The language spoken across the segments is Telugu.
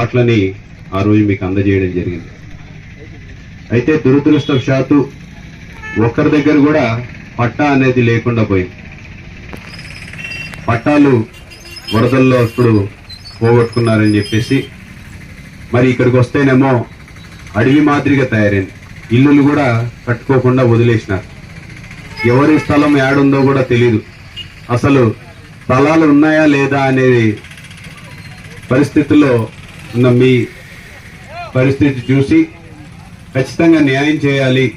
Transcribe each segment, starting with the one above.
మాటలని ఆ రోజు మీకు అందజేయడం జరిగింది. అయితే దురదృష్టవశాత్తు ఒక్కరి దగ్గర కూడా పట్టా అనేది లేకుండా పోయింది. పట్టాలు వరదల్లో అప్పుడు పోగొట్టుకున్నారని చెప్పేసి మరి ఇక్కడికి వస్తేనేమో అడవి మాదిరిగా తయారైంది. ఇల్లులు కూడా కట్టుకోకుండా వదిలేసినారు. ఎవరి స్థలం ఏడుందో కూడా తెలియదు అసలు స్థలాలు ఉన్నాయా లేదా అనేది పరిస్థితుల్లో ఉన్న మీ పరిస్థితి చూసి ఖచ్చితంగా న్యాయం చేయాలి.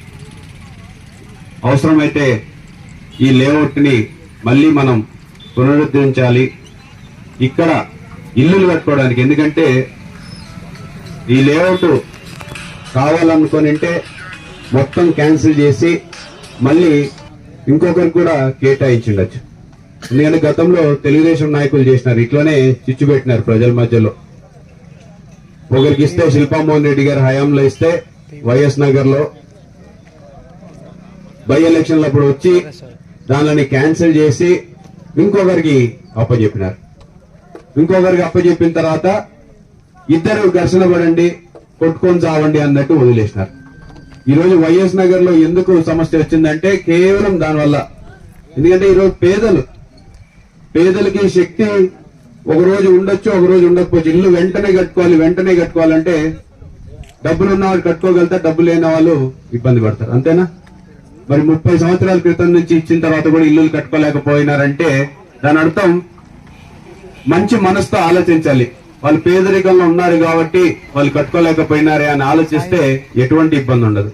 అవసరమైతే ఈ లేఅవుట్ని మళ్ళీ మనం పునరుద్ధరించాలి. ఇక్కడ ఇల్లులు కట్టుకోవడానికి ఎందుకంటే ఈ లేఅవుట్ కావాలనుకొని అంటే మొత్తం క్యాన్సిల్ చేసి మళ్ళీ ఇంకొకరికి కూడా కేటాయించిండొచ్చు. ఎందుకంటే గతంలో తెలుగుదేశం నాయకులు చేసినారు. ఇట్లనే చిచ్చు పెట్టినారు ప్రజల మధ్యలో. ఒకరికి ఇస్తే శిల్పామోహన్ రెడ్డి గారి హయాంలో ఇస్తే వైఎస్ నగర్లో బై ఎలక్షన్లు అప్పుడు వచ్చి దానిని క్యాన్సిల్ చేసి ఇంకొకరికి అప్పచెప్పినారు. ఇంకొకరికి అప్పచెప్పిన తర్వాత ఇద్దరు ఘర్షణ పడండి కొట్టుకొని చావండి అన్నట్టు వదిలేసినారు. ఈ రోజు వైఎస్ నగర్లో ఎందుకు సమస్య వచ్చిందంటే కేవలం దానివల్ల. ఎందుకంటే ఈరోజు పేదలు పేదలకి శక్తి ఒక రోజు ఉండొచ్చు ఒక రోజు ఉండకపోవచ్చు. ఇల్లు వెంటనే కట్టుకోవాలి వెంటనే కట్టుకోవాలంటే డబ్బులు ఉన్న వాళ్ళు కట్టుకోగలుగుతా డబ్బు లేని వాళ్ళు ఇబ్బంది పడతారు. అంతేనా? మరి ముప్పై సంవత్సరాల క్రితం నుంచి ఇచ్చిన తర్వాత కూడా ఇల్లు కట్టుకోలేకపోయినారంటే దాని అర్థం మంచి మనసుతో ఆలోచించాలి. వాళ్ళు పేదరికంలో ఉన్నారు కాబట్టి వాళ్ళు కట్టుకోలేకపోయినారే అని ఆలోచిస్తే ఎటువంటి ఇబ్బంది ఉండదు.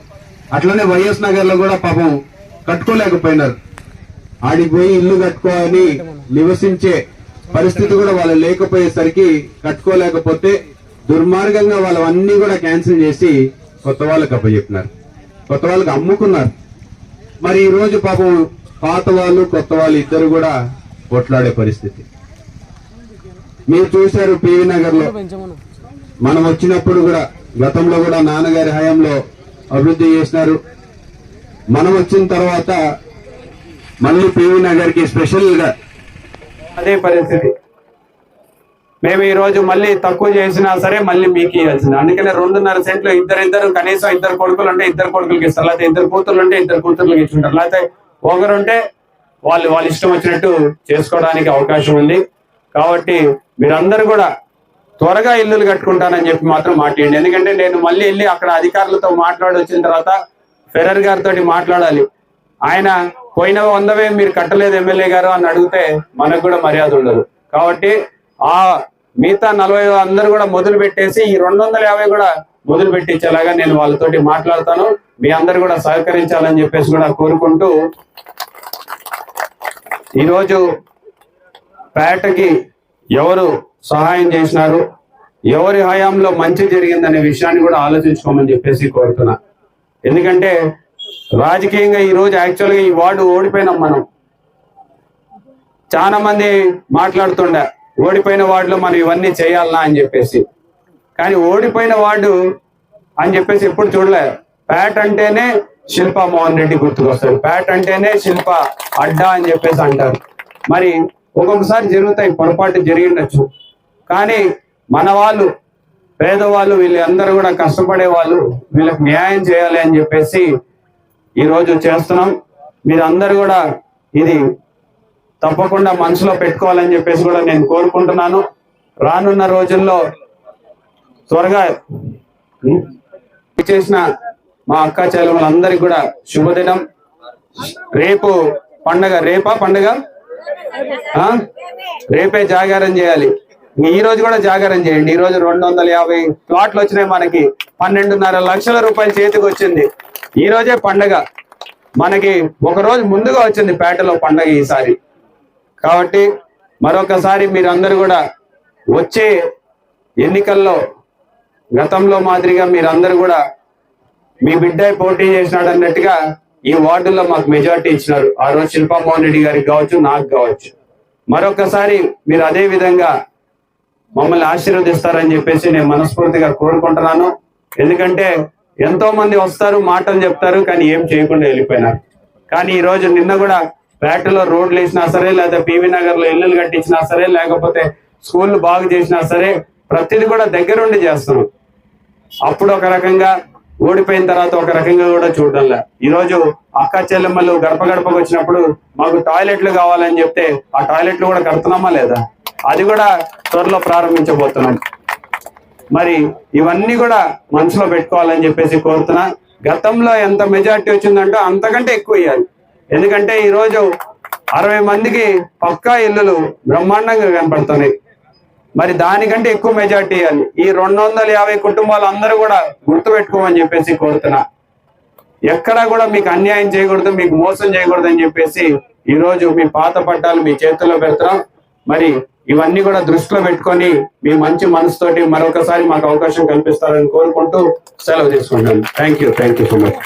అట్లనే వైఎస్ నగర్లో కూడా పాపం కట్టుకోలేకపోయినారు. ఆడికి పోయి ఇల్లు కట్టుకోవాలని నివసించే పరిస్థితి కూడా వాళ్ళు లేకపోయేసరికి కట్టుకోలేకపోతే దుర్మార్గంగా వాళ్ళు అన్ని కూడా క్యాన్సిల్ చేసి కొత్త వాళ్ళకి అప్పచెప్పినారు. కొత్త వాళ్ళకి అమ్ముకున్నారు. మరి ఈ రోజు పాపం పాత వాళ్ళు కొత్త వాళ్ళు ఇద్దరు కూడా కొట్లాడే పరిస్థితి. మీరు చూశారు పివి నగర్లో మనం వచ్చినప్పుడు కూడా గతంలో కూడా నాన్నగారి హయాంలో అభివృద్ధి చేసినారు. మనం వచ్చిన తర్వాత మళ్ళీ పివి నగర్కి స్పెషల్గా అదే పరిస్థితి. మేము ఈ రోజు మళ్ళీ తక్కువ చేసినా సరే మళ్ళీ మీకు ఇవ్వాల్సింది. అందుకనే రెండున్నర సెంట్లు ఇద్దరిద్దరు కనీసం ఇద్దరు కొడుకులు ఉంటే ఇద్దరు కొడుకులకి ఇస్తారు. లేకపోతే ఇద్దరు కూతుర్లు ఉంటే ఇద్దరు కూతుర్లకి ఇచ్చుంటారు. లేకపోతే ఒకరుంటే వాళ్ళు వాళ్ళ ఇష్టం వచ్చినట్టు చేసుకోవడానికి అవకాశం ఉంది. కాబట్టి మీరందరూ కూడా త్వరగా ఇల్లులు కట్టుకుంటానని చెప్పి మాత్రం మాట్లాడండి. ఎందుకంటే నేను మళ్ళీ వెళ్ళి అక్కడ అధికారులతో మాట్లాడి వచ్చిన తర్వాత ఫెరర్ గారితో మాట్లాడాలి. ఆయన పోయిన వందవే మీరు కట్టలేదు ఎమ్మెల్యే గారు అని అడిగితే మనకు కూడా మర్యాద ఉండదు. కాబట్టి ఆ మిగతా నలభై అందరూ కూడా మొదలు పెట్టేసి ఈ రెండు వందల యాభై కూడా మొదలు పెట్టించేలాగా నేను వాళ్ళతోటి మాట్లాడతాను. మీ అందరు కూడా సహకరించాలని చెప్పేసి కూడా కోరుకుంటూ ఈరోజు పేటకి ఎవరు సహాయం చేసినారు ఎవరి హయాంలో మంచి జరిగిందనే విషయాన్ని కూడా ఆలోచించుకోమని చెప్పేసి కోరుతున్నా. ఎందుకంటే రాజకీయంగా ఈ రోజు యాక్చువల్గా ఈ వార్డు ఓడిపోయినాం మనం. చాలా మంది మాట్లాడుతుండే ఓడిపోయిన వార్డులో మనం ఇవన్నీ చేయాలనా అని చెప్పేసి. కానీ ఓడిపోయిన వార్డు అని చెప్పేసి ఎప్పుడు చూడలే. ప్యాట్ అంటేనే శిల్ప మోహన్ రెడ్డి గుర్తుకొస్తారు ప్యాట్ అంటేనే శిల్ప అడ్డా అని చెప్పేసి అంటారు. మరి ఒక్కొక్కసారి జరుగుతాయి పొరపాటు జరిగిండొచ్చు. కానీ మన వాళ్ళు పేదవాళ్ళు వీళ్ళందరూ కూడా కష్టపడే వాళ్ళు వీళ్ళకి న్యాయం చేయాలి అని చెప్పేసి ఈ రోజు చేస్తున్నాం. మీరందరూ కూడా ఇది తప్పకుండా మనసులో పెట్టుకోవాలని చెప్పేసి కూడా నేను కోరుకుంటున్నాను. రానున్న రోజుల్లో త్వరగా చేసిన మా అక్క చెల్లెములందరికీ కూడా శుభదినం. రేపు పండగ రేపా పండగ? ఆ? రేపే జాగారం చేయాలి. ఈ రోజు కూడా జాగారం చేయండి. ఈ రోజు రెండు వందల యాభై ప్లాట్లు వచ్చినాయి మనకి. పన్నెండున్నర లక్షల రూపాయలు చేతికి వచ్చింది. ఈ రోజే పండగ. మనకి ఒక రోజు ముందుగా వచ్చింది పేటలో పండగ ఈసారి. కాబట్టి మరొకసారి మీరందరూ కూడా వచ్చే ఎన్నికల్లో గతంలో మాదిరిగా మీరందరూ కూడా మీ బిడ్డ పోటీ చేసినాడు అన్నట్టుగా ఈ వార్డులో మాకు మెజార్టీ ఇచ్చినారు. ఆ రోజు శిల్పామోహన్ రెడ్డి గారికి కావచ్చు నాకు కావచ్చు. మరొకసారి మీరు అదే విధంగా మమ్మల్ని ఆశీర్వదిస్తారని చెప్పేసి నేను మనస్ఫూర్తిగా కోరుకుంటున్నాను. ఎందుకంటే ఎంతో మంది వస్తారు మాటలు చెప్తారు కానీ ఏం చేయకుండా వెళ్ళిపోయినారు. కానీ ఈ రోజు నిన్న కూడా పేటలో రోడ్లు వేసినా సరే లేదా పివి నగర్లో ఇల్లులు కట్టించినా సరే లేకపోతే స్కూళ్ళు బాగు చేసినా సరే ప్రతిదీ కూడా దగ్గరుండి చేస్తున్నాం. అప్పుడు ఒక రకంగా ఓడిపోయిన తర్వాత ఒక రకంగా కూడా చూడడంలే. ఈ రోజు అక్క చెల్లెమ్మలు గడప గడపకు వచ్చినప్పుడు మాకు టాయిలెట్లు కావాలని చెప్తే ఆ టాయిలెట్లు కూడా కడుతున్నామా లేదా? అది కూడా త్వరలో ప్రారంభించబోతున్నాం. మరి ఇవన్నీ కూడా మనసులో పెట్టుకోవాలని చెప్పేసి కోరుతున్నా. గతంలో ఎంత మెజారిటీ వచ్చిందంటే అంతకంటే ఎక్కువ ఇవ్వాలి ఎందుకంటే ఈ రోజు అరవై మందికి పక్కా ఇల్లులు బ్రహ్మాండంగా కనపడుతున్నాయి. మరి దానికంటే ఎక్కువ మెజార్టీ ఇవ్వాలి ఈ రెండు వందల యాభై కుటుంబాలు అందరూ కూడా గుర్తు పెట్టుకోమని చెప్పేసి కోరుతున్నా. ఎక్కడా కూడా మీకు అన్యాయం చేయకూడదు మీకు మోసం చేయకూడదు అని చెప్పేసి ఈ రోజు మీ పాత పట్టాలు మీ చేతుల్లో పెడతాం. మరి ఇవన్నీ కూడా దృష్టిలో పెట్టుకొని మీ మంచి మనసుతోటి మరొకసారి మాకు అవకాశం కల్పిస్తారని కోరుకుంటూ సెలవు తీసుకుంటాను thank you thank you so much